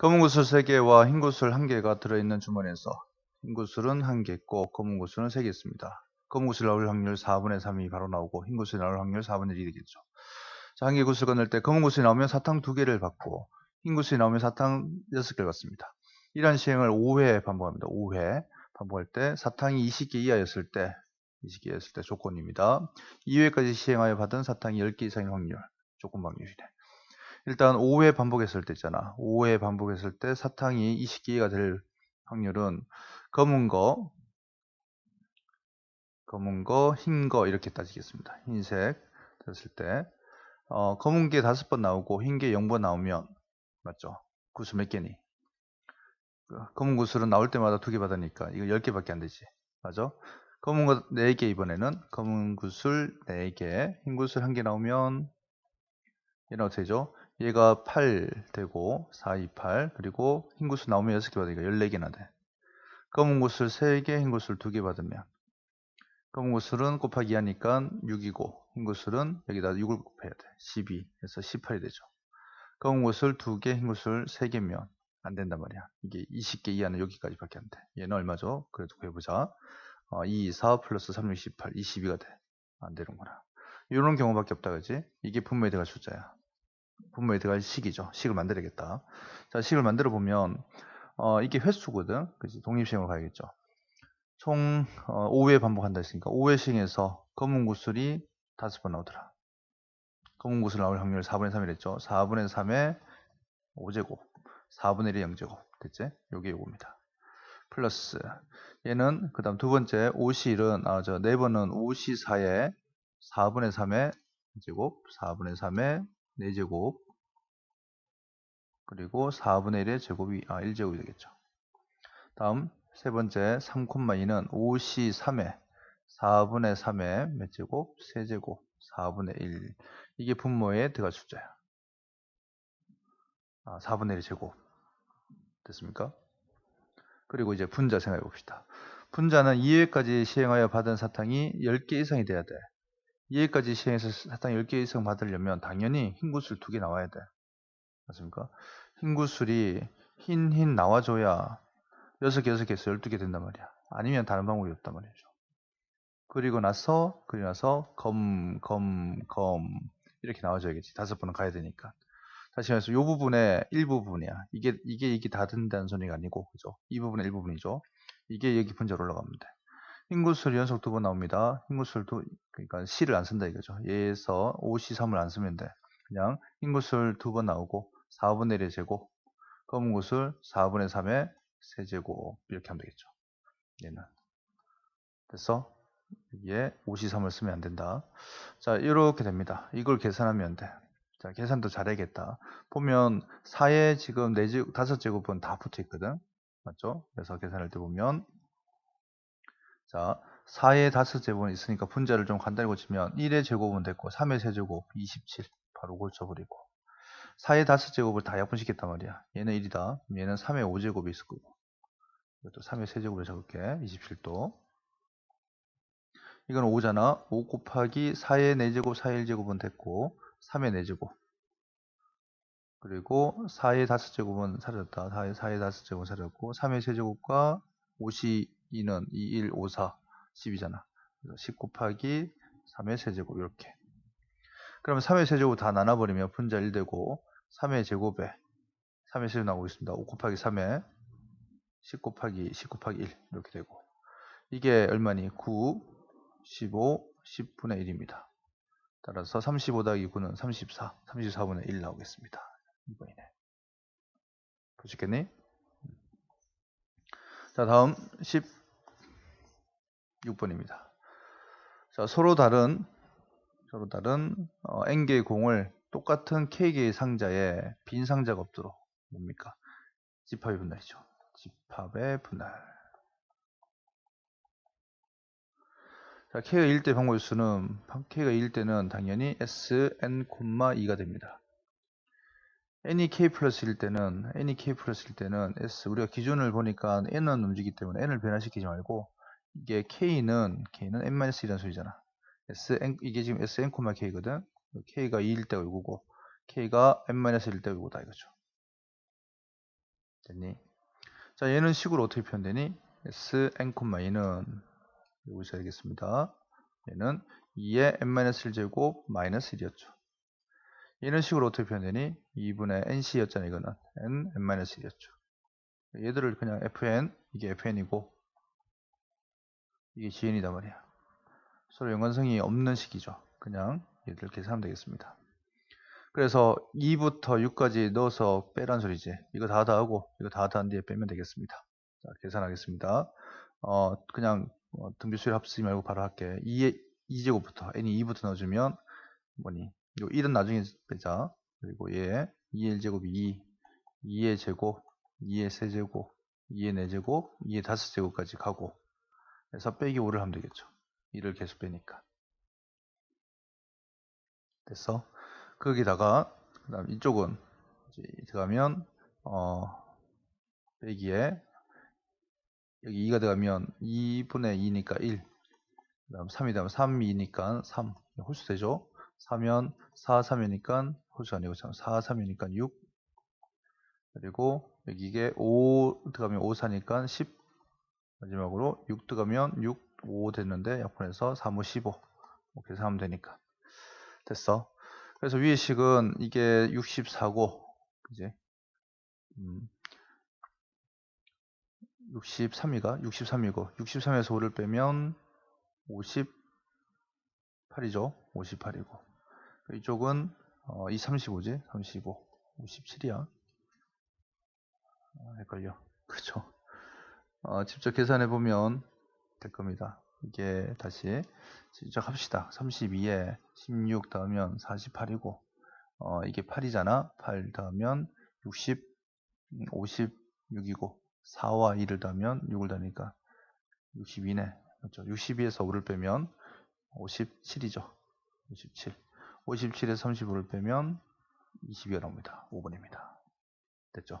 검은 구슬 3개와 흰 구슬 1개가 들어있는 주머니에서 흰 구슬은 1개 있고 검은 구슬은 3개 있습니다. 검은 구슬 나올 확률 4분의 3이 바로 나오고 흰 구슬 나올 확률 4분의 1이 되겠죠. 자, 한 개 구슬 건널 때 검은 구슬이 나오면 사탕 2개를 받고 흰 구슬이 나오면 사탕 6개를 받습니다. 이러한 시행을 5회 반복합니다. 5회 반복할 때 사탕이 20개 이하였을 때 20개 였을 때 조건입니다. 2회까지 시행하여 받은 사탕이 10개 이상의 확률, 조건 확률이래. 일단 5회 반복했을 때 있잖아. 5회 반복했을 때 사탕이 20개가 될 확률은 검은 거, 검은 거, 흰 거 이렇게 따지겠습니다. 흰색 됐을 때 어, 검은 게 다섯 번 나오고 흰 게 0번 나오면 맞죠? 구슬 몇 개니? 그 검은 구슬은 나올 때마다 두 개 받으니까 이거 10개밖에 안 되지. 맞아? 검은 거 4개 이번에는 검은 구슬 4개 흰 구슬 1개 나오면 얘는 어떻게 되죠? 얘가 8 되고 4, 2, 8 그리고 흰 구슬 나오면 6개 받으니까 14개나 돼. 검은 구슬 3개 흰 구슬 2개 받으면. 검은 구슬은 곱하기 하니까 6이고 흰 구슬은 여기다 6을 곱해야 돼. 12 해서 18이 되죠. 검은 구슬 2개 흰 구슬 3개면 안 된단 말이야. 이게 20개 이하는 여기까지 밖에 안돼. 얘는 얼마죠? 그래도 구해보자. 어, 2, 4 플러스 3, 6, 18 22가 돼. 안 되는구나. 이런 경우밖에 없다 그지? 이게 분모에 들어갈 숫자야 분모에 들어갈 식이죠. 식을 만들어야겠다. 자, 식을 만들어 보면 어, 이게 횟수거든. 그지? 독립시행을 가야겠죠. 총 어, 5회 반복한다 했으니까 5회 시행에서 검은 구슬이 5번 나오더라. 검은 구슬 나올 확률 4분의 3이랬죠. 4분의 3의 5제곱, 4분의 1의 0제곱. 됐지? 요게 요겁니다. 플러스 얘는 그 다음 두 번째 5시 1은 아, 저 네 번은 5시 4의 4분의 3의 제곱, 4분의 3의 4제곱 그리고 4분의 1의 제곱이 아 1제곱이 되겠죠. 다음 세 번째 3,2는 5시 3에 4분의 3의 몇 제곱? 세제곱 4분의 1 이게 분모에 들어갈 숫자야. 아, 4분의 1의 제곱 됐습니까? 그리고 이제 분자 생각해 봅시다. 분자는 2회까지 시행하여 받은 사탕이 10개 이상이 돼야 돼. 2회까지 시행해서 사탕 10개 이상 받으려면 당연히 흰 구슬 2개 나와야 돼. 맞습니까? 흰 구슬이 흰, 흰 나와줘야 6개, 6개에서 12개 된단 말이야. 아니면 다른 방법이 없단 말이죠. 그리고 나서, 그리고 나서, 검, 검, 검, 이렇게 나와줘야겠지. 다섯 번은 가야 되니까. 다시 말해서 이 부분의 일부분이야. 이게, 이게, 이게 다 된다는 소리가 아니고, 그죠? 이 부분의 일부분이죠. 이게 여기 분자로 올라가면 돼. 흰구슬 연속 두 번 나옵니다. 흰구슬도 그러니까 C를 안 쓴다 이거죠. 얘에서 5C3을 안 쓰면 돼. 그냥 흰구슬 두 번 나오고 4분의 1의 제곱 검은 구슬 4분의 3의 세제곱 이렇게 하면 되겠죠. 얘는 됐어? 여기에 5C3을 쓰면 안 된다. 자 이렇게 됩니다. 이걸 계산하면 돼. 자 계산도 잘해야겠다. 보면 4의 지금 4제곱, 5제곱은 다 붙어 있거든. 맞죠? 그래서 계산할 때 보면 자, 4의 다섯 제곱은 있으니까 분자를 좀 간단히 고치면 1의 제곱은 됐고 3의 세제곱 27 바로 고쳐버리고 4의 다섯 제곱을 다 약분시켰단 말이야. 얘는 1이다. 얘는 3의 5제곱이 있을 거고 이것도 3의 세제곱을 적을게. 27도 이건 5잖아. 5 곱하기 4의 4제곱 4의 1제곱은 됐고 3의 4제곱 그리고 4의 5제곱은 사라졌다. 4의, 4의 5제곱은 사라졌고 3의 세제곱과 52는 2, 1, 5, 4, 10이잖아. 그래서 10 곱하기 3의 세제곱 이렇게. 그러면 3의 세제곱 다 나눠버리면 분자 1 되고 3의 제곱에 3의 세제곱 나오고 있습니다. 5 곱하기 3에 10 곱하기 10 곱하기 1 이렇게 되고 이게 얼마니? 9, 15, 10분의 1입니다. 따라서 35 더하기 9는 34, 34분의 1 나오겠습니다. 이번이네. 보시겠니? 자, 다음 16번입니다. 자, 서로 다른 서로 다른 어, n개의 공을 똑같은 k개의 상자에 빈 상자가 없도록 뭡니까? 집합의 분할이죠. 집합의 분할. 자, k가 1대 방법의 수는 k가 2일 때는 당연히 sn, 2가 됩니다. n이 k 플러스일 때는 n이 k 플러스일 때는 s 우리가 기준을 보니까 n은 움직이기 때문에 n을 변화시키지 말고 이게 k는 k는 n-1이라는 소리잖아. sn 이게 지금 sn, k거든. k가 2일 때가 이거고 k가 n-1일 때가 이거다 이거죠. 됐니? 자, 얘는 식으로 어떻게 표현되니? s n, 얘는 여기서 알겠습니다. 얘는 2의 n-1 제곱 마이너스 1이었죠. 얘는 식으로 어떻게 표현되니? 2분의 nc였잖아요. 이거는 n, n-1이었죠. 얘들을 그냥 fn, 이게 fn이고 이게 gn이단 말이야. 서로 연관성이 없는 식이죠. 그냥 얘들 계산하면 되겠습니다. 그래서 2부터 6까지 넣어서 빼란 소리지. 이거 다 더하고 이거 다 더한 뒤에 빼면 되겠습니다. 자, 계산하겠습니다. 어, 그냥 어, 등비수를 합쓰지 말고 바로 할게. 2의 2제곱부터 n이 2부터 넣어주면 뭐니? 요 1은 나중에 빼자. 그리고 얘 2의 1제곱이 2, 2의 제곱, 2의 세제곱, 2의 4제곱, 2의 5제곱까지 가고 그래서 빼기 5를 하면 되겠죠. 2를 계속 빼니까. 됐어? 거기다가 그 다음 이쪽은 이제 들어가면 어 빼기에 여기 2가 들어가면 2분의 2니까 1 그 다음 3이 되면 3이니까 3 홀수 되죠 3면 4, 3이니까 홀수 아니고 4, 3이니까 6 그리고 여기 이게 5 들어가면 5, 4니까 10 마지막으로 6 들어가면 6, 5 됐는데 약분해서 3, 5, 15 이렇게 하면 되니까. 됐어. 그래서 위의 식은 이게 64고 이제 음, 63이가 63이고 63에서 5를 빼면 58이죠. 58이고. 이쪽은 어, 이 35지? 35 57이야. 아, 헷갈려. 그죠 어, 직접 계산해 보면 될 겁니다. 이게 다시 시작합시다. 32에 16 더하면 48이고 어, 이게 8이잖아. 8 더하면 60 56이고 4와 2를 더하면 6을 더하니까 62네. 그렇죠? 62에서 5를 빼면 57이죠. 57 57에서 35를 빼면 22가 나옵니다. 5번입니다. 됐죠